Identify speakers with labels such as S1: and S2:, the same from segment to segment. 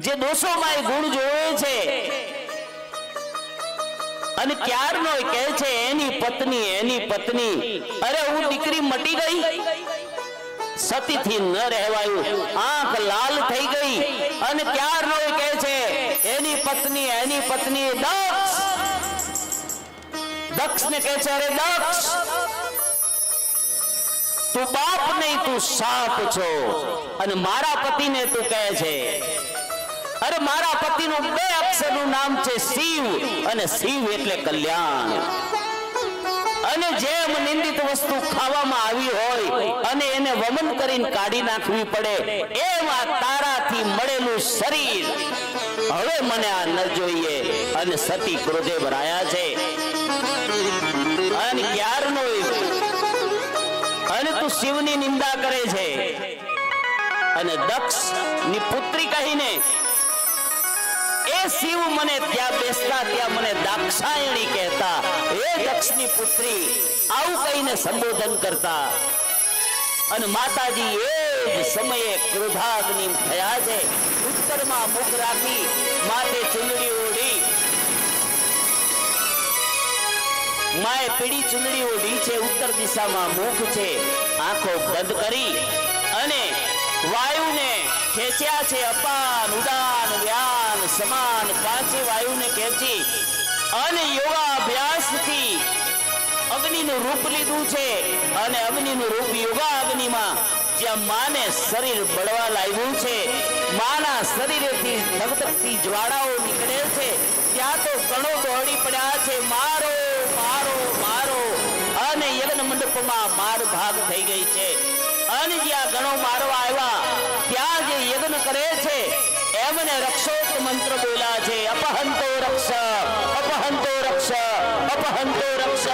S1: જે દોષોમાં એ ગુણ જોવે છે. અને ક્યારનો કહે છે, એની પત્ની એની પત્ની. અરે, હું દીકરી મટી ગઈ. સતીથી ન રહેવાયું. આંખ લાલ થઈ ગઈ. અને ક્યારનો કહે છે, એની પત્ની એની પત્ની દક્ષ. દક્ષ ને કહે છે, અરે, દક્ષ. તું બાપ નહીં, તું સાપ છો. અને મારા પતિને તું કહે છે અરે મારા પતિનું બે અક્ષરનું નામ છે શિવ અને શિવ એટલે કલ્યાણ. અને જેમ નિંદિત વસ્તુ ખાવામાં આવી હોય અને એને વમન કરીને કાઢી નાખવી પડે એમ તારાથી મળેલું શરીર. હવે મને આ ન જોઈએ અને સતી ક્રોધે ભરાયા છે. અને ક્યારનો અને તું શિવની નિંદા કરે છે. અને દક્ષની પુત્રી કહીને એ શિવ મને ત્યાં બેસતા, ત્યાં મને દાક્ષાયણી કહેતા. એ દક્ષની પુત્રી, આવું કહીને સંબોધન કરતા. અને માતાજી, એ જ સમયે ક્રોધાગ્નિ થયા છે. ઉત્તરમાં મુખ રાખી માથે ચુંદડી ઓઢી. માએ પીડી ચુંદડી ઓઢી છે, ઉત્તર દિશામાં મુખ છે. આંખો બંધ કરી અને વાયુને ખેંચ્યા છે અપાન, ઉડાન વ્યાન સમાન પાંચે વાયુને ખેંચી અને યોગાભ્યાસથી અગ્નિનું રૂપ લીધું છે. અને અગ્નિનું રૂપ યોગા અગ્નિમાં જ્યાં માને શરીર બળવા લાગ્યું છે. માના શરીરેથી ધગધગતી જ્વાળાઓ નીકળે છે. ત્યાં તો કણો દોડી પડ્યા છે. મારો મારો મારો. અને યજ્ઞ મંડપમાં માર ભાગ થઈ ગઈ છે. અને જ્યાં ગણો મારવા આવ્યા, ત્યાં જે યજ્ઞ કરે છે એમને રક્ષોક મંત્ર બોલા છે? અપહંતો રક્ષ અપહંતો રક્ષ અપહંતો રક્ષ.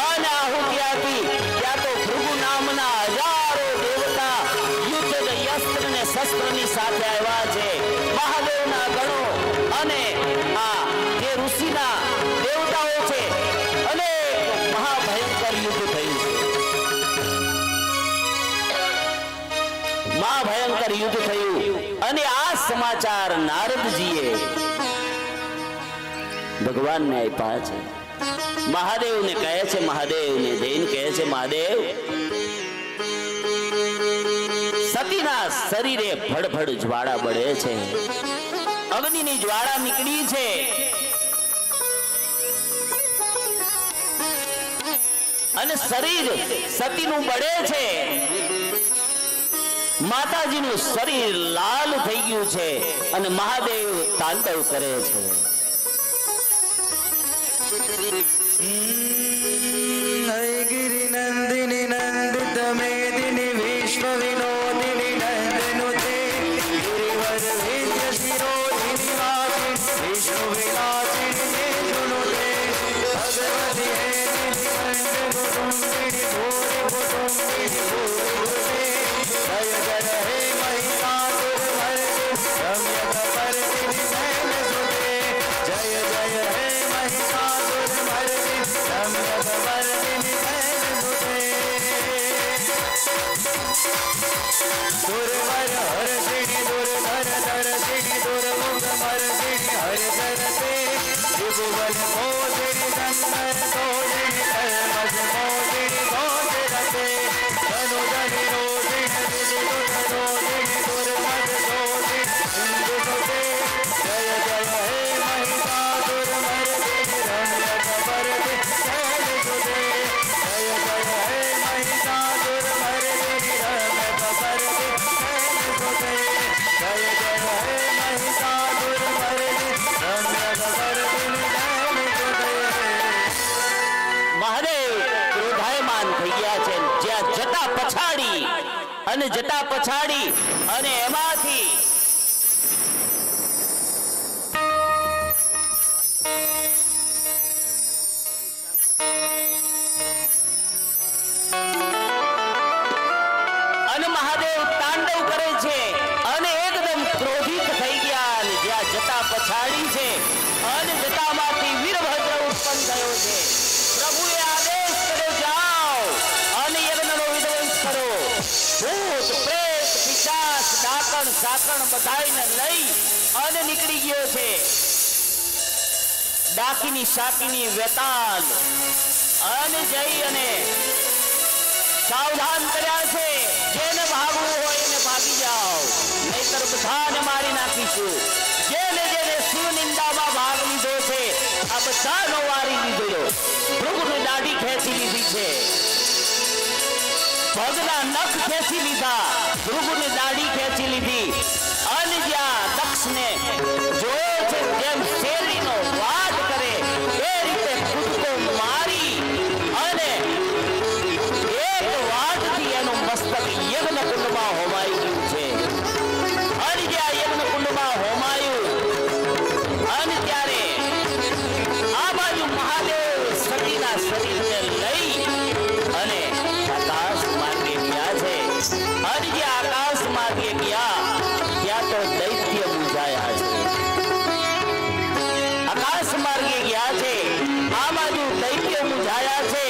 S1: અને આહુતિયાથી, ત્યાં તો ભૃગુ નામના હજારો દેવતા યુદ્ધ યસ્ત્ર ને શસ્ત્રની સાથે આવ્યા છે. મહાદેવના ગણો અને આ જે ઋષિના સમાચાર નારદજીએ. ભગવાનને આપ્યા છે. મહાદેવને કહે છે, મહાદેવને જૈન કહે છે, મહાદેવ, સતીના શરીરે ભડભડ જ્વાળા બળે છે. અગ્નિની જ્વાળા નીકળી છે. અને શરીર સતીનું બળે છે. માતાજીનું શરીર લાલ થઈ ગયું છે અને મહાદેવ તાંડવ કરે છે.
S2: ગિરી નંદિની त्रिभुवन मोदिनि शङ्कर तोषिणि
S1: અને જટા પછાડી. અને એમાંથી અને મહાદેવ તાંડવ કરે છે. અને એકદમ ક્રોધિત થઈ ગયા અને જ્યાં જટા પછાડી છે. અને જટામાંથી વીરભદ્ર ઉત્પન્ન થયો છે. ભૂત સાવધાન કર્યા છે. જેને ભાગવું હોય એને ભાગી જાઓ. નહીતર બધાને મારી નાખીશું. જેને જેને શિવ નિંદામાં ભાગ લીધો છે, આ બધાનો વારી લીધો ભૃગુની દાઢી ખેંચી લીધી છે. પગના નખ ખેંચી લીધા ભૃગુની દાઢી ખેંચી લીધી. અને જ્યાં દક્ષને ಜಯ ಜಯ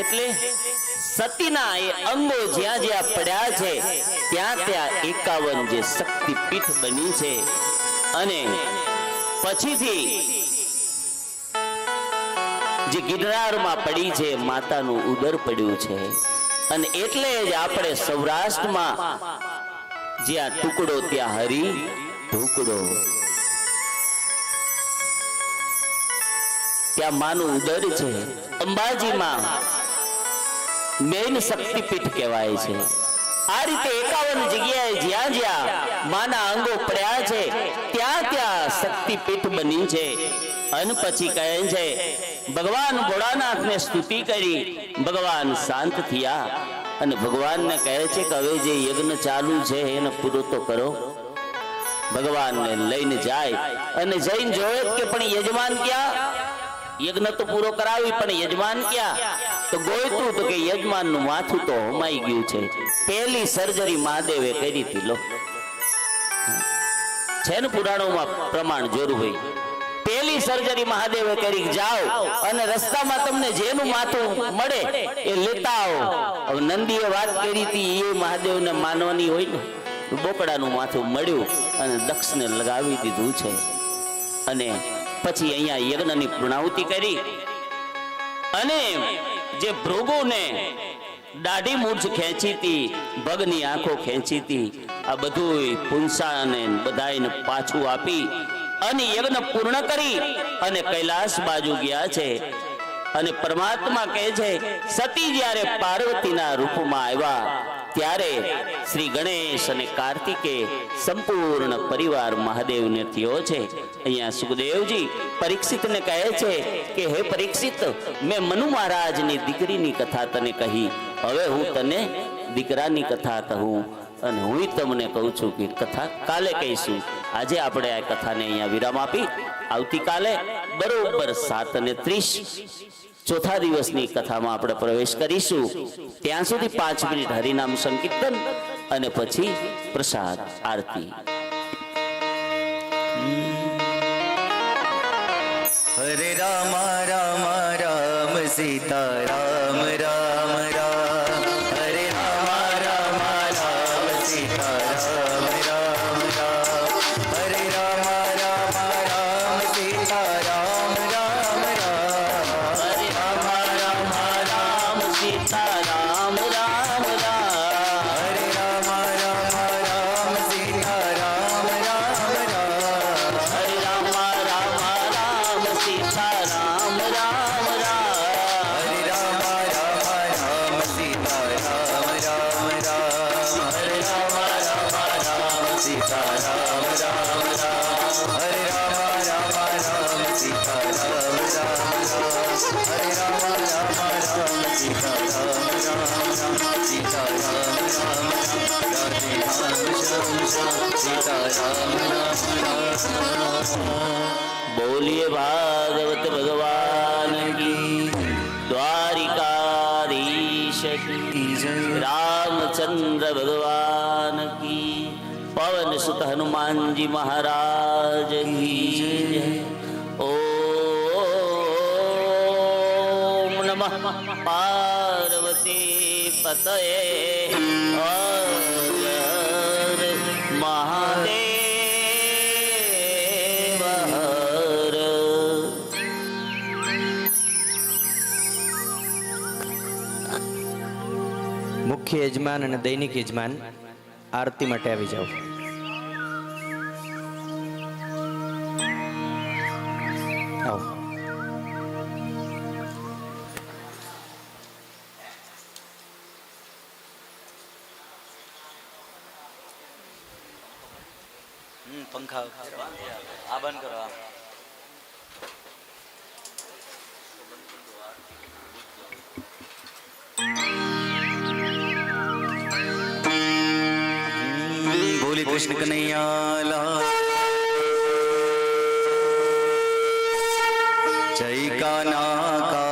S1: એટલે સતીના એ અંગો જ્યાં જ્યાં પડ્યા છે, ત્યાં ત્યાં એકાવન જે શક્તિપીઠ બની છે. અને પછીથી જે ગિરનારમાં પડી છે, માતાનું ઉદર પડ્યું છે. અને એટલે જ આપણે સૌરાષ્ટ્રમાં જ્યાં ટુકડો ત્યાં હરી ઢુકડો ત્યાં માનું ઉદર છે. અંબાજીમાં મેન શક્તિપીઠ કહેવાય છે. આ રીતે એકાવન જગ્યાએ જ્યાં જ્યાં માના અંગો પડ્યા છે, ત્યાં ત્યાં શક્તિપીઠ બની છે. અને પછી કહે છે, ભગવાન ભોળાનાથને સ્તુતિ કરી, ભગવાન શાંત થયા. અને ભગવાનને કહે છે કે, હવે જે યજ્ઞ ચાલુ છે, એને પૂરો તો કરો. ભગવાનને લઈને જાય, અને જઈને જોયે કે, પણ યજમાન ક્યાં? યજ્ઞ તો પૂરો કરાવી, પણ યજમાન ક્યાં? તો ગોયતું તો કે યજમાનનું માથું તો હમાઈ ગયું છે. પહેલી સર્જરી મહાદેવે કરી હતી, લો. છે ને પુરાણોમાં પ્રમાણ જોરુભાઈ પહેલી સર્જરી મહાદેવે કરી જાઓ અને રસ્તામાં તમને જેનું માથું મળે એ લેતા આવો હવે નંદીએ વાત કરી હતી એ મહાદેવને માનવાની હોય ને બોકડાનું માથું મળ્યું અને દક્ષને લગાવી દીધું છે. અને પછી અહીંયા યજ્ઞની પૂર્ણાહુતિ કરી. અને જે ભૃગુને દાઢી મૂર્છ ખેંચી હતી ભગની આંખો ખેંચી હતી આ બધું પુંસાને બધાને પાછું આપી અને યજ્ઞ પૂર્ણ કરી અને કૈલાસ બાજુ ગયા છે. અને પરમાત્મા કહે છે, સતી જ્યારે પાર્વતીના રૂપમાં આવ્યા ત્યારે શ્રી ગણેશ અને કાર્તિકે સંપૂર્ણ પરિવાર મહાદેવને થયો છે. અહીંયા સુખદેવજી પરીક્ષિતને કહે છે કે, હે પરીક્ષિત, મેં મનુ મહારાજની દીકરીની કથા તને કહી. હવે હું તને દીકરાની કથા કહું અને હું તમને કહું છું કે કથા કાલે કહીશું. આજે આપણે આ કથાને અહીંયા વિરામ આપી. આવતીકાલે બરોબર સાત અને ત્રીસ ચોથા દિવસની કથામાં આપણે પ્રવેશ કરીશું. ત્યાં સુધી પાંચ મિનિટ હરિનામ સંકીર્તન અને પછી પ્રસાદ આરતી. બોલીએ ભાગવત ભગવાન કી દ્વારિકાધીશ કી રામચંદ્ર ભગવાન કી પવન સુત હનુમાનજી મહારાજ પાર્વતી પતયે હર મહાદેવ હર.
S3: મુખ્ય યજમાન અને દૈનિક યજમાન આરતી માટે આવી જાઓ. આવો. પંખા આ બંધ કરો આ
S2: બોલી કૃષ્ણ કનૈયા લાલ જય કાના કાડા